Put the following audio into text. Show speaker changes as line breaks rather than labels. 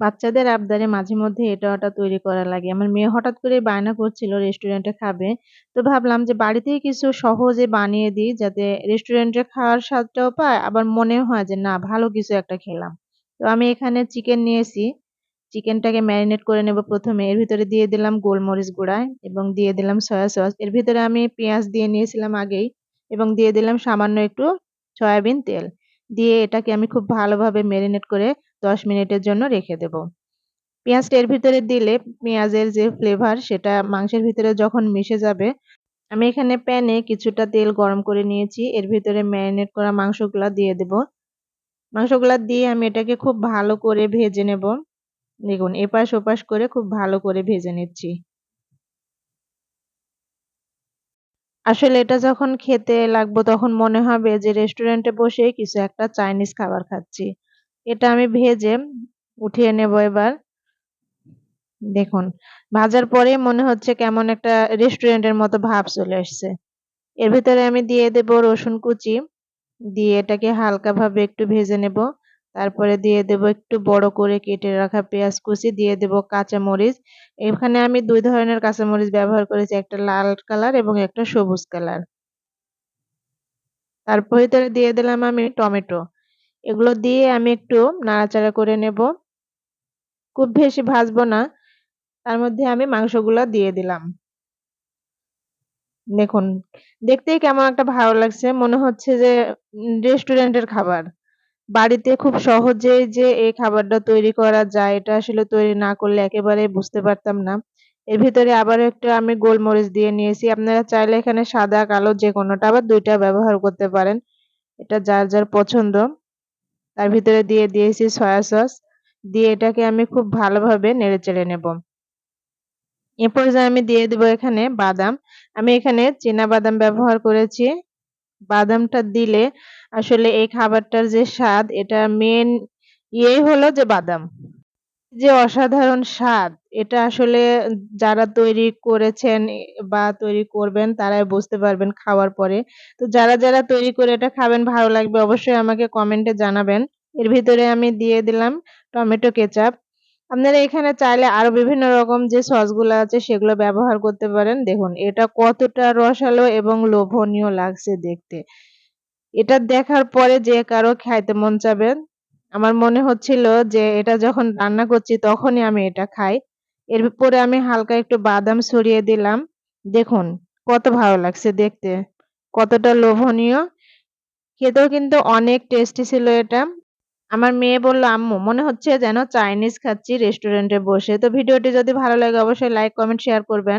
বাচ্চাদের আবদারে মাঝে মধ্যে এটা ওটা তৈরি করা লাগে। আমার মেয়ে হঠাৎ করে বায়না করছিল রেস্টুরেন্টে খাবে। তো ভাবলাম যে বাড়িতেই কিছু সহজে বানিয়ে দিই যাতে রেস্টুরেন্টে খাওয়ার স্বাদটাও পায়, আবার মনেও হয় যে না, ভালো কিছু একটা খেলাম। তো আমি এখানে চিকেন নিয়েছি। চিকেনটাকে ম্যারিনেট করে নেব প্রথমে। এর ভিতরে দিয়ে দিলাম গোলমরিচ গুঁড়া এবং দিয়ে দিলাম সয়া সস। এর ভিতরে আমি পেঁয়াজ দিয়ে নিয়েছিলাম আগেই এবং দিয়ে দিলাম সামান্য একটু সয়াবিন তেল। দিয়ে এটাকে আমি খুব ভালোভাবে ম্যারিনেট করে ১০ মিনিটের জন্য রেখে দেব। পেঁয়াজটা এর ভিতরে দিলে পেঁয়াজের যে ফ্লেভার সেটা মাংসের ভিতরে যখন মিশে যাবে, আমি এখানে প্যানে কিছুটা তেল গরম করে নিয়েছি। এর ভিতরে ম্যারিনেট করা মাংসগুলা দিয়ে দেব। মাংসগুলা দিয়ে আমি এটাকে খুব ভালো করে ভেজে নেব। দেখুন, এপাশ ওপাশ করে খুব ভালো করে ভেজে নিচ্ছি। আসলে এটা যখন খেতে লাগবো তখন মনে হবে যে রেস্টুরেন্টে বসে কিছু একটা চাইনিজ খাবার খাচ্ছি। এটা আমি ভেজে উঠিয়ে নেব এবার। দেখুন ভাজার পরে মনে হচ্ছে কেমন একটা রেস্টুরেন্টের মতো ভাব চলে আসছে। এর ভিতরে আমি দিয়ে দেব রসুন কুচি। দিয়ে এটাকে হালকাভাবে একটু ভেজে নেব। তারপরে দিয়ে দেব একটু বড় করে কেটে রাখা পেঁয়াজ কুচি, দিয়ে দেব কাঁচামরিচ। এখানে আমি দুই ধরনের কাঁচামরিচ ব্যবহার করেছি। একটা লাল কালার এবং একটা সবুজ কালার। তার ভিতরে দিয়ে দিলাম আমি টমেটো। এগুলো দিয়ে আমি একটু নাড়াচাড়া করে নেব। খুব বেশি ভাজবো না। তার মধ্যে আমি মাংসগুলো দিয়ে দিলাম। দেখুন, দেখতেই কেমন একটা ভালো লাগছে। মনে হচ্ছে যে রেস্টুরেন্টের খাবার। বাড়িতে খুব সহজেই যে এই খাবারটা তৈরি করা যায় এটা আসলে তৈরি না করলে একেবারেই বুঝতে পারতাম না। এর ভিতরে আবারও একটা আমি গোলমরিচ দিয়ে নিয়েছি। আপনারা চাইলে এখানে সাদা, কালো যে কোনোটা আবার দুইটা ব্যবহার করতে পারেন। এটা যার, যার পছন্দ। তার ভিতরে দিয়ে দিয়েছি সয়া সস। দিয়ে এটাকে আমি খুব ভালোভাবে নেড়ে চেড়ে নেব। এরপর যে আমি দিয়ে দেব এখানে বাদাম। আমি এখানে বাদাম ব্যবহার করেছি। বাদামটা দিলে আসলে এই খাবারটার যে স্বাদ, এটা মেন ইয়েই হলো যে বাদাম। যে অসাধারণ স্বাদ এটা আসলে যারা তৈরি করেছেন বা তৈরি করবেন তারাই বুঝতে পারবেন খাওয়ার পরে। তো যারা, যারা তৈরি করে এটা খাবেন ভালো লাগবে অবশ্যই আমাকে কমেন্টে জানাবেন। এর ভিতরে আমি দিয়ে দিলাম টমেটো কেচাপ। আপনারা এখানে চাইলে আরও বিভিন্ন রকম যে সসগুলো আছে সেগুলো ব্যবহার করতে পারেন। দেখুন এটা কতটা রসালো এবং লোভনীয় লাগছে দেখতে। এটা দেখার পরে যে কারও খাইতে মন চাবে। আমার মনে হচ্ছিল যে এটা যখন রান্না করছি তখনই আমি এটা খাই। এরপরে আমি হালকা একটু বাদাম ছড়িয়ে দিলাম। দেখুন কত ভালো লাগছে দেখতে। কতটা লোভনীয়। খেতেও কিন্তু অনেক টেস্টি ছিল এটা। আমার মেয়ে বলল, "আম্মু মনে হচ্ছে যেন চাইনিজ খাচ্ছি রেস্টুরেন্টে বসে।" তো ভিডিওটি যদি ভালো লাগে অবশ্যই লাইক, কমেন্ট, শেয়ার করবেন।